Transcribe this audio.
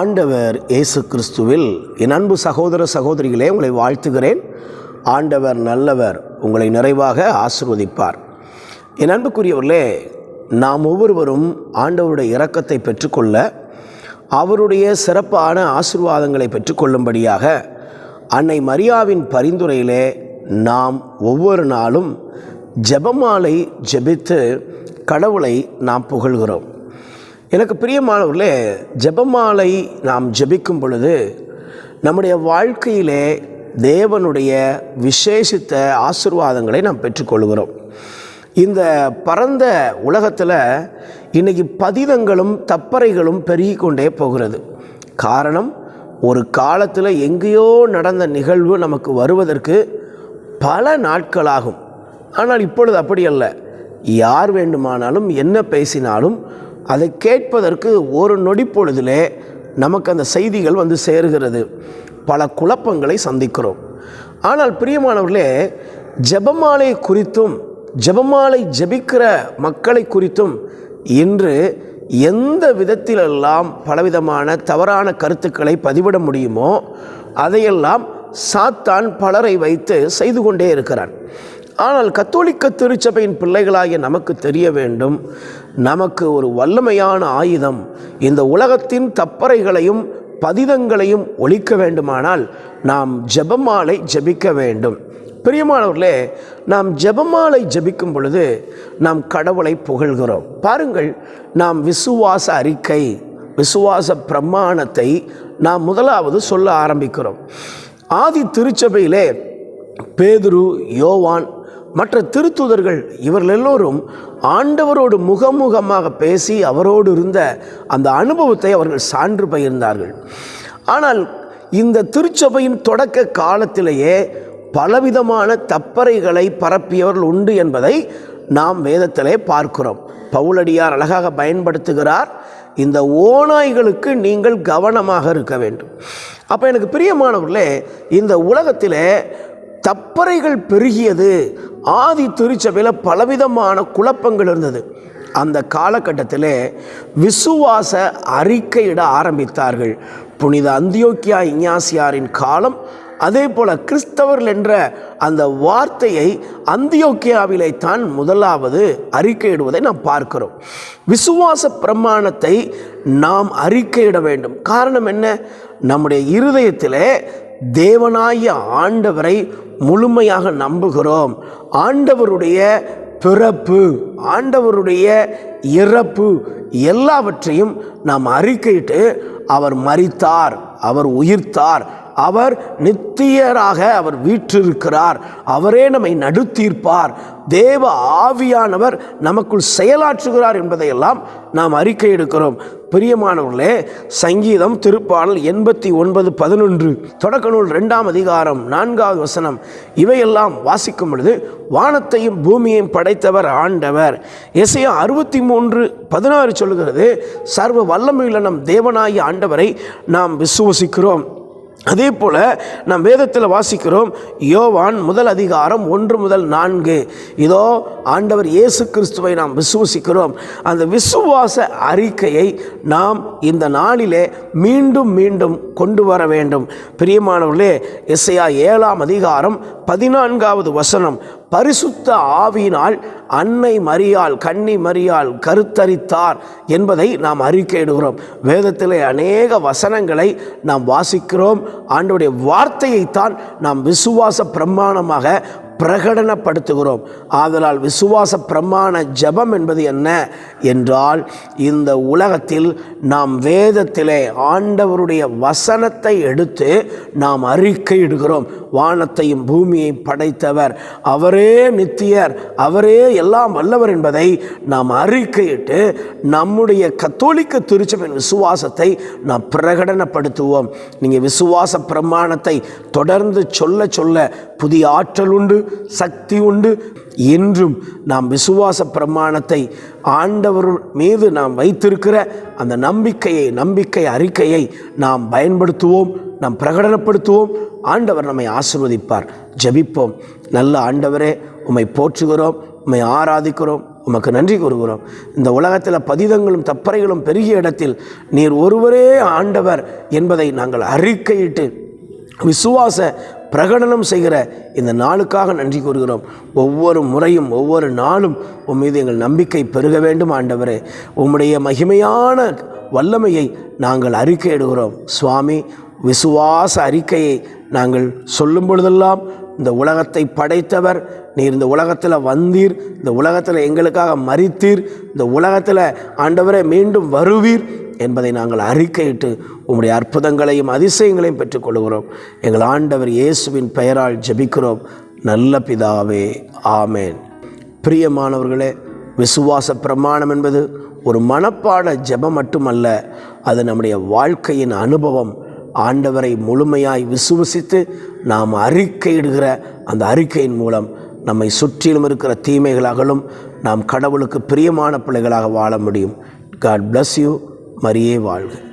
ஆண்டவர் இயேசு கிறிஸ்துவில் என் அன்பு சகோதர சகோதரிகளே உங்களை வாழ்த்துகிறேன். ஆண்டவர் நல்லவர் உங்களை நிறைவாக ஆசிர்வதிப்பார். என் அன்புக்குரியவர்களே நாம் ஒவ்வொருவரும் ஆண்டவருடைய இரக்கத்தை பெற்றுக்கொள்ள அவருடைய சிறப்பான ஆசிர்வாதங்களை பெற்றுக்கொள்ளும்படியாக அன்னை மரியாவின் பரிந்துரையிலே நாம் ஒவ்வொரு நாளும் ஜெபமாலை ஜெபித்து கடவுளை நாம் புகழ்கிறோம். எனக்கு பிரியமானவர்களே ஜெபமாலை நாம் ஜபிக்கும் பொழுது நம்முடைய வாழ்க்கையிலே தேவனுடைய விசேஷித்த ஆசிர்வாதங்களை நாம் பெற்றுக்கொள்கிறோம். இந்த பரந்த உலகத்தில் இன்றைக்கி பதிதங்களும் தப்பறைகளும் பெருகி கொண்டே போகிறது. காரணம் ஒரு காலத்தில் எங்கேயோ நடந்த நிகழ்வு நமக்கு வருவதற்கு பல நாட்களாகும். ஆனால் இப்பொழுது அப்படி அல்ல. யார் வேண்டுமானாலும் என்ன பேசினாலும் அதை கேட்பதற்கு ஒரு நொடி பொழுதிலே நமக்கு அந்த செய்திகள் வந்து சேருகிறது. பல குழப்பங்களை சந்திக்கிறோம். ஆனால் பிரியமானவர்களே ஜெபமாலை குறித்தும் ஜபமாலை ஜெபிக்கிற மக்களை குறித்தும் இன்று எந்த விதத்திலெல்லாம் பலவிதமான தவறான கருத்துக்களை பதிவிட முடியுமோ அதையெல்லாம் சாத்தான் பலரை வைத்து செய்து கொண்டே இருக்கிறான். ஆனால் கத்தோலிக்க திருச்சபையின் பிள்ளைகளாகிய நமக்கு தெரிய வேண்டும் நமக்கு ஒரு வல்லமையான ஆயுதம். இந்த உலகத்தின் தப்பறைகளையும் பதிதங்களையும் ஒழிக்க வேண்டுமானால் நாம் ஜபமாலை ஜெபிக்க வேண்டும். பிரியமானவர்களே நாம் ஜபமாலை ஜபிக்கும் பொழுது நாம் கடவுளை புகழ்கிறோம். பாருங்கள் நாம் விசுவாச அறிக்கை விசுவாச பிரமாணத்தை நாம் முதலாவது சொல்ல ஆரம்பிக்கிறோம். ஆதி திருச்சபையிலே பேதுரு யோவான் மற்ற திருத்துதர்கள் இவர்கள் எல்லோரும் ஆண்டவரோடு முகமுகமாக பேசி அவரோடு இருந்த அந்த அனுபவத்தை அவர்கள் சான்று பகிர்ந்தார்கள். ஆனால் இந்த திருச்சபையின் தொடக்க காலத்திலேயே பலவிதமான தப்பறைகளை பரப்பியவர்கள் உண்டு என்பதை நாம் வேதத்திலே பார்க்கிறோம். பவுலடியார் அழகாக பயன்படுத்துகிறார் இந்த ஓநாய்களுக்கு நீங்கள் கவனமாக இருக்க வேண்டும். அப்போ எனக்கு பிரியமானவர்களே இந்த உலகத்திலே தப்பறைகள் பெருகியது ஆதி திருச்சபையில் பலவிதமான குழப்பங்கள் இருந்தது. அந்த காலகட்டத்தில் விசுவாச அறிக்கையிட ஆரம்பித்தார்கள். புனித அந்தியோக்கியா இஞ்ஞாசியாரின் காலம் அதே போல் கிறிஸ்தவர்கள் என்ற அந்த வார்த்தையை அந்தியோக்கியாவிலே தான் முதலாவது அறிக்கையிடுவதை நாம் பார்க்கிறோம். விசுவாச பிரமாணத்தை நாம் அறிக்கையிட வேண்டும். காரணம் என்ன? நம்முடைய இருதயத்தில் தேவனாய ஆண்டவரை முழுமையாக நம்புகிறோம். ஆண்டவருடைய பிறப்பு ஆண்டவருடைய இறப்பு எல்லாவற்றையும் நாம் அறிக்கையிட்டு அவர் மறித்தார் அவர் உயிர்த்தார் அவர் நித்தியராக அவர் வீற்றிருக்கிறார். அவரே நம்மை நடுத்தீர்ப்பார். தேவ ஆவியானவர் நமக்குள் செயலாற்றுகிறார் என்பதையெல்லாம் நாம் அறிக்கை எடுக்கிறோம். பிரியமானவர்களே சங்கீதம் திருப்பாடல் எண்பத்தி ஒன்பது பதினொன்று தொடக்க நூல் ரெண்டாம் அதிகாரம் நான்காவது வசனம். இவையெல்லாம் வாசிக்கும் பொழுது வானத்தையும் பூமியையும் படைத்தவர் ஆண்டவர். எசையா அறுபத்தி மூன்று பதினாறு சொல்லுகிறது சர்வ வல்லமையுள்ள நம் தேவனாகிய ஆண்டவரை நாம் விசுவசிக்கிறோம். அதே போல் நாம் வேதத்தில் வாசிக்கிறோம் யோவான் முதல் அதிகாரம் ஒன்று முதல் நான்கு. இதோ ஆண்டவர் இயேசு கிறிஸ்துவை நாம் விசுவசிக்கிறோம். அந்த விசுவாச அறிக்கையை நாம் இந்த நாளிலே மீண்டும் மீண்டும் கொண்டு வர வேண்டும். பிரியமானவர்களே இசையா ஏழாம் அதிகாரம் பதினான்காவது வசனம் பரிசுத்த ஆவியினால் அன்னை மரியால் கன்னி மரியால் கருத்தரித்தார் என்பதை நாம் அறிக்கையிடுகிறோம். வேதத்திலே அநேக வசனங்களை நாம் வாசிக்கிறோம். ஆண்டுடைய வார்த்தையைத்தான் நாம் விசுவாச பிரமாணமாக பிரகடனப்படுத்துகிறோம். ஆதலால் விசுவாச பிரமாண ஜபம் என்பது என்ன என்றால் இந்த உலகத்தில் நாம் வேதத்திலே ஆண்டவருடைய வசனத்தை எடுத்து நாம் அறிக்கையிடுகிறோம். வானத்தையும் பூமியையும் படைத்தவர் அவரே நித்தியர் அவரே எல்லாம் வல்லவர் என்பதை நாம் அறிக்கையிட்டு நம்முடைய கத்தோலிக்க திருச்சபையின் விசுவாசத்தை நாம் பிரகடனப்படுத்துவோம். நீங்கள் விசுவாச பிரமாணத்தை தொடர்ந்து சொல்ல சொல்ல புதிய ஆற்றல் உண்டு. சக்தி உண்டு. என்றும் நாம் விசுவாச பிரமாணத்தை ஆண்டவர் மீது நாம் வைத்திருக்கிற அந்த நம்பிக்கையை நம்பிக்கை அறிக்கையை நாம் பயன்படுத்துவோம் நாம் பிரகடனப்படுத்துவோம். ஆண்டவர் நம்மை ஆசிர்வதிப்பார். ஜெபிப்போம். நல்ல ஆண்டவரே உம்மை போற்றுகிறோம் உம்மை ஆராதிக்கிறோம் உமக்கு நன்றி கூறுகிறோம். இந்த உலகத்தில் பதிதங்களும் தப்பறைகளும் பெருகிய இடத்தில் நீர் ஒருவரே ஆண்டவர் என்பதை நாங்கள் அறிக்கையிட்டு விசுவாச பிரகடனம் செய்கிற இந்த நாளுக்காக நன்றி கூறுகிறோம். ஒவ்வொரு முறையும் ஒவ்வொரு நாளும் உன் மீது எங்கள் நம்பிக்கை பெருக வேண்டும் ஆண்டவரே. உம்முடைய மகிமையான வல்லமையை நாங்கள் அறிக்கையிடுகிறோம். சுவாமி விசுவாச அறிக்கையை நாங்கள் சொல்லும் பொழுதெல்லாம் இந்த உலகத்தை படைத்தவர் நீர் இந்த உலகத்தில் வந்தீர் இந்த உலகத்தில் எங்களுக்காக மறித்தீர் இந்த உலகத்தில் ஆண்டவரை மீண்டும் வருவீர் என்பதை நாங்கள் அறிக்கையிட்டு உம்முடைய அற்புதங்களையும் அதிசயங்களையும் பெற்றுக்கொள்கிறோம். எங்கள் ஆண்டவர் இயேசுவின் பெயரால் ஜெபிக்கிறோம். நல்ல பிதாவே ஆமேன். பிரியமானவர்களே விசுவாச பிரமாணம் என்பது ஒரு மனப்பாட ஜெபம் மட்டுமல்ல அது நம்முடைய வாழ்க்கையின் அனுபவம். ஆண்டவரை முழுமையாய் விசுவசித்து நாம் அறிக்கையிடுகிற அந்த அறிக்கையின் மூலம் நம்மை சுற்றிலும் இருக்கிற தீமைகளாகலும் நாம் கடவுளுக்கு பிரியமான பிள்ளைகளாக வாழ முடியும். காட் பிளஸ் யூ மரியே வாழ்க.